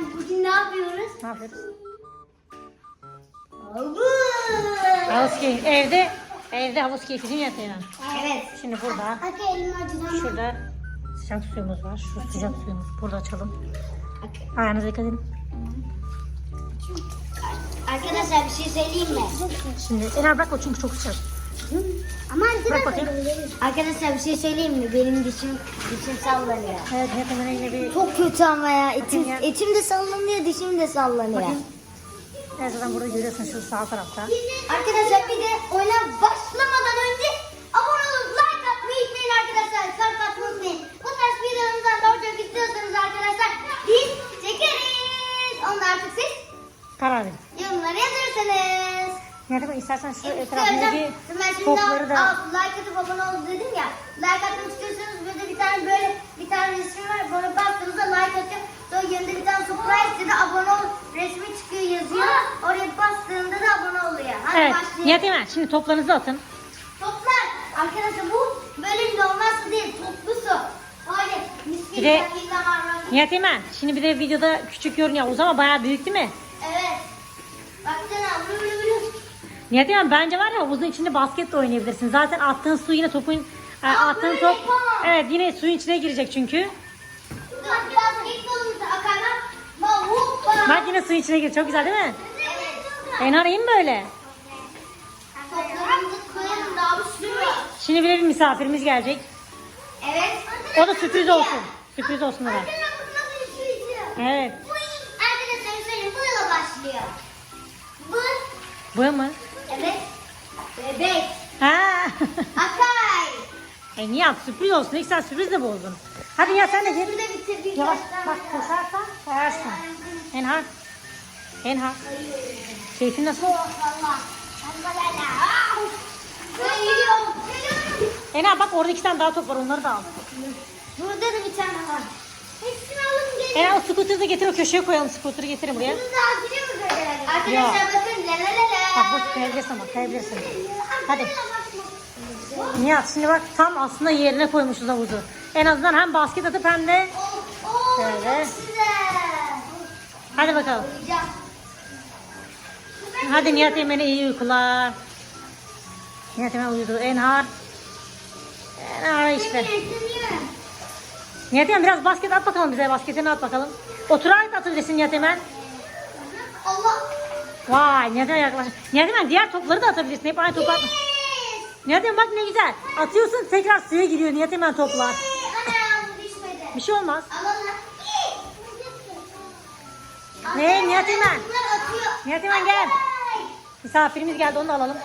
biz bugün ne yapıyoruz? Ne yapıyoruz? Havuz. Havuz keyfi. Evde, evde havuz keyfi değil mi yatıyor? Evet. Şimdi burada, Hadi elimi acıdan. şurada sıcak suyumuz var. Şu sıcak suyumuz. Burada açalım. Ayağınıza dikkat edin. Arkadaşlar bir şey söyleyeyim mi? Şimdi Ela bırak o çünkü çok sıcak. Ama Bırak bakayım. Arkadaşlar bir şey söyleyeyim mi? Benim dişim dişim sallanıyor. Evet, hemen yine bir... Çok kötü ama ya. Etim, Bakayım ya. etim de sallanıyor, dişim de sallanıyor. Bakayım. Evet zaten burada görüyorsun şu sağ tarafta. Arkadaşlar bir de oyuna başlamadan önce abone olup like atmayı unutmayın arkadaşlar. Kalp atmayı unutmayın. Bu tarz videolarımızdan daha çok istiyorsanız arkadaşlar biz çekeriz. Onu artık siz Karar verin. yorumlara yazırsınız. Bak istersen şu etrafındaki topları da... like atıp abone ol dedim ya. Like atmak istiyorsanız burada bir tane böyle bir tane resim var. Bana baktığınızda like atıyor. Sonra yanında bir tane surprise dedi abone ol resmi çıkıyor yazıyor. Oraya bastığında da abone oluyor. Hadi Evet, başlayalım. Nihat Eymen şimdi toplarınızı atın. Toplar. Arkadaşlar bu böyle normal su değil. Toplu su. Öyle mis Bir de- böyle. Nihat Eymen şimdi bir de videoda küçük görünüyor havuz ama bayağı büyük değil mi? Evet. Baksana. Nihat Eymen bence var ya havuzun içinde basket de oynayabilirsin. Zaten attığın su yine topun... e, attığın top... yapamam. Evet yine suyun içine girecek çünkü. Bak akarlar. Yine suyun içine gir. Çok güzel değil mi? Enhar iyi mi böyle? Toplarımızı koyalım daha bir sürü var. Şimdi bir misafirimiz gelecek. Evet. O da sürpriz olsun. Sürpriz olsun o da. Evet. Bu arkadaşlar söyleyeyim bu yıla başlıyor. Bu Bu mu? Evet. Bebek. Ha. Akay. e Nihat sürpriz olsun. İlk sen sürpriz de bozdun. Hadi ya sen de bir Yavaş bak koşarsan kayarsın. Enhar. Enhar. Keyfin nasıl? Enhar bak orada iki tane daha top var onları da al. Burada da bir tane var. O scooter'ı da getir o köşeye koyalım. Scooter'ı getirin buraya. Arkadaşlar bakın la la la. Bak bak kayabilirsin bak kayabilirsin. Hadi. Nihat şimdi bak tam aslında yerine koymuşuz havuzu. En azından hem basket atıp hem de Oo, oo, Şöyle. hadi bakalım. Hadi Nihat Eymen'e iyi uykular. Nihat Eymen uyudu. Enhar. Enhar işte. Nihat Eymen biraz basket at bakalım bize. Basketini at bakalım. Oturarak da atabilirsin Nihat Eymen. Allah. Vay Nihat Eymen yaklaş. Nihat Eymen diğer topları da atabilirsin. Hep aynı topu atma. Nihat Eymen bak ne güzel. Atıyorsun tekrar suya giriyor Nihat Eymen toplar. Anam düşmedi. Bir şey olmaz. Ne, Nihat Eymen? Bunlar atıyor. Nihat gel. Misafirimiz geldi onu da alalım.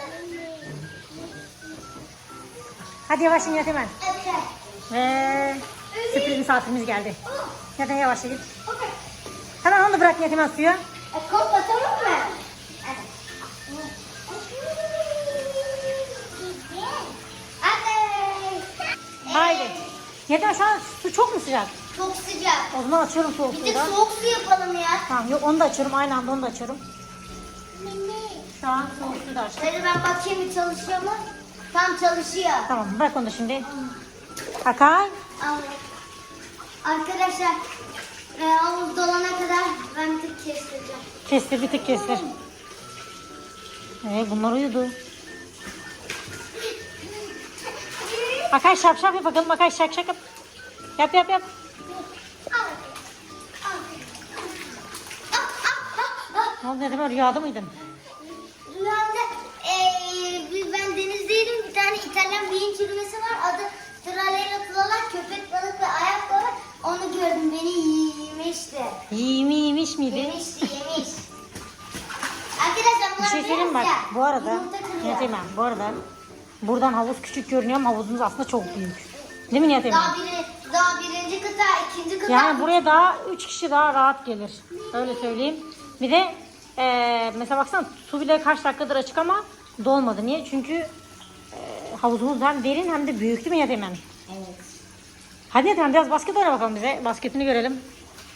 Hadi yavaş Nihat Eymen. Okay. Ve sürpriz misafirimiz geldi. Oh, Eymen yavaş git. Hemen onu da bırak Eymen suya. E, Kop atalım mı? Hadi. Hadi. Haydi. Eymen şu an su çok mu sıcak? Çok sıcak. O zaman açıyorum soğuk Bir suyu de da. soğuk su yapalım ya. Tamam yok onu da açıyorum aynı anda onu da açıyorum. Şu an soğuk suyu da açtım. Şöyle ben bakayım bir çalışıyor mu? Tam çalışıyor. Tamam bırak onu da şimdi. Akay. Al. Arkadaşlar e, havuz dolana kadar ben bir tık kestireceğim. Kestir bir tık kestir. Ee, bunlar uyudu. Akay şap şap yap bakalım. Akay şak şak yap. Yap yap yap. Ne oldu dedim rüyada mıydın? Rüyamda bir- ben denizdeydim. Bir tane İtalyan beyin çürümesi var. Adı Tralera Tlala. Köpek balık ve ayak balık. Onu gördüm. Beni yemişti. Yemiş miydi? Yemişti, yemiş. Arkadaşlar Bir bunlar şey söyleyeyim bak. beyaz ya. Bu arada Yumurta kırıyor. Nihat Eymen bu arada buradan havuz küçük görünüyor ama havuzumuz aslında çok büyük. Değil mi Nihat Eymen? Daha, biri, daha birinci kıta, ikinci kıta. Yani buraya daha 3 kişi daha rahat gelir. Öyle söyleyeyim. Bir de eee mesela baksana su bile kaç dakikadır açık ama dolmadı. Niye? Çünkü eee, havuzumuz hem derin hem de büyük değil mi Nihat Eymen? Evet. Hadi Eymen biraz basket oyna bakalım bize. Basketini görelim.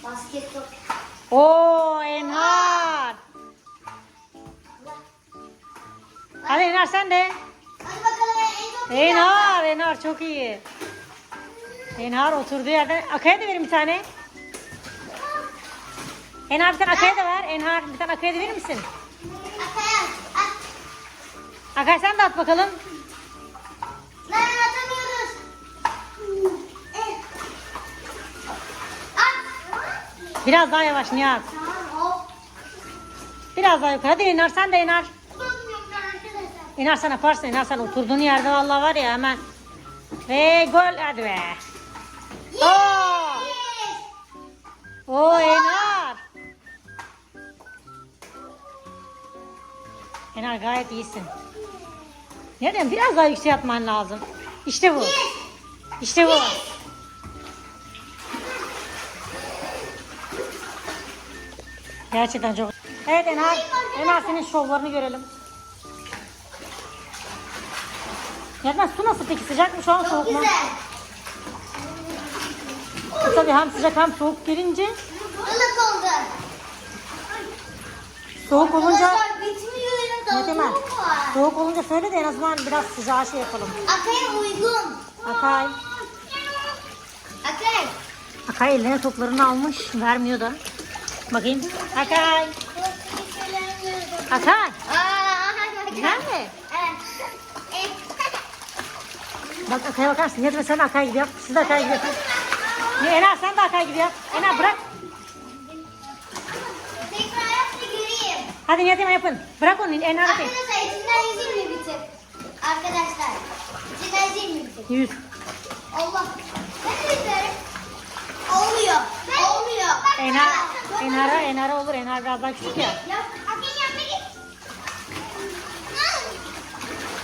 Basket top. Oo Enhar. Hadi Enhar sen de. Hadi bakalım. Enhar, Enhar çok iyi. Enhar oturduğu yerden. Akaya da verin bir tane. Enhar bir tane Akay'a da ver. Enhar bir tane Akay'a da verir misin? Akaya. At. Akay sen de at bakalım. Lan Biraz daha yavaş Nihat. Biraz daha yukarı. Hadi Enhar sen de arkadaşlar. Enhar sen yaparsın. Sen oturduğun yerde vallahi var ya hemen. Ve gol hadi be. Oo! Oo Enhar. Enhar gayet iyisin. Ne diyeyim biraz daha yüksek atman lazım. İşte bu. İşte bu. Gerçekten çok. Evet Enhar. Enhar senin şovlarını görelim. Yatmaz su nasıl peki sıcak mı şu an Çok soğuk mu? güzel. Tabii hem sıcak hem soğuk gelince Ilık oldu. soğuk olunca Arkadaşlar bitmiyor ne var. Soğuk olunca söyle de en azından biraz sıcağı şey yapalım. Akaya uygun. Akay. Akay. Akay eline toplarını almış. Vermiyor da. Bakayım. Akay. Akay. Güzel. Bak Akay'a bakar mısın? Yatma sen Akay gibi yap. Siz de Akay yapın. Ne, Enar sen de Akay gibi yap. Enar bırak. Hadi Nihat Eman yapın. Bırak onu Enar hadi. Arkadaşlar içinden yüzeyim mi bir tık? Arkadaşlar. İçinden yüzeyim mi bir tık? Yüz. Allah. Ben de yüzerim. Olmuyor. Olmuyor. Enar, Enar'a, Enar'a olur. Enar biraz daha küçük ya. Yap. Akın yanına git.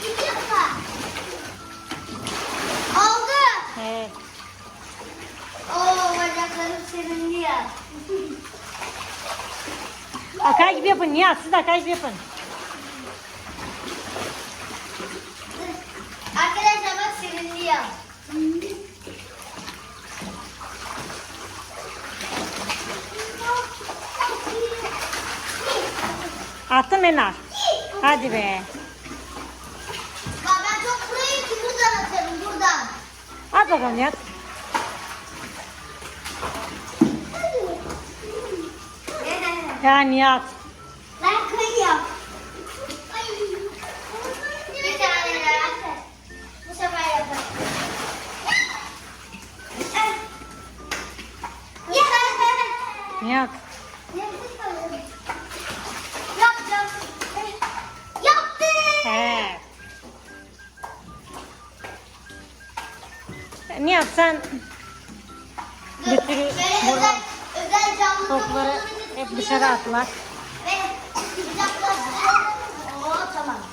Gidiyorsa. Oldu. Evet. Oo bacaklarım serindi ya. Akay gibi yapın. Nihat siz de Akay gibi yapın. Arkadaşlar bak serindi ya. Attım Enar. Hadi be. Bak ben çok burayı ki buradan atarım buradan. At bakalım Nihat. Ya Nihat. Ben kıyıyorum. Bir tane daha. Bu sefer yaparım. Nihat. Yapacağım. Nihat sen bir sürü burada topları hep dışarı.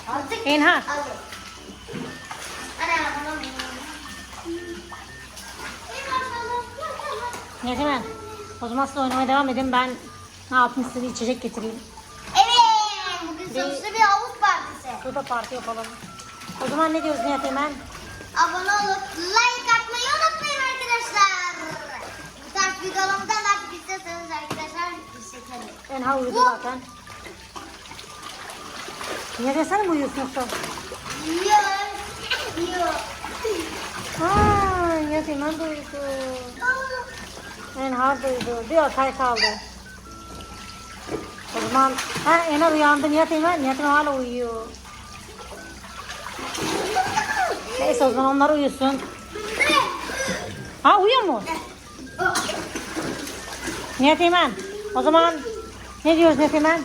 Artık Enhar. hemen. O zaman siz oynamaya devam edin. Ben ne yapayım size içecek getireyim. Evet. Bugün sonuçta bir havuz partisi. Burada parti yapalım. O zaman ne diyoruz Nihat hemen? Abone olup like atmayı unutmayın arkadaşlar. Bu tarz videolarımdan da istiyorsanız arkadaşlar izletelim. Enha uyudu zaten. Niye desene mi uyuyorsun yoksa? Yok. Yok. Aa, Nihat hemen de uyudu. Enhar da uyudu. Bir Akay kaldı. O zaman ha, Enhar uyandı. Nihat hemen. Nihat hemen hala uyuyor. Neyse o zaman onlar uyusun. Ha uyuyor mu? Nihat Eymen. O zaman ne diyoruz Nihat Eymen?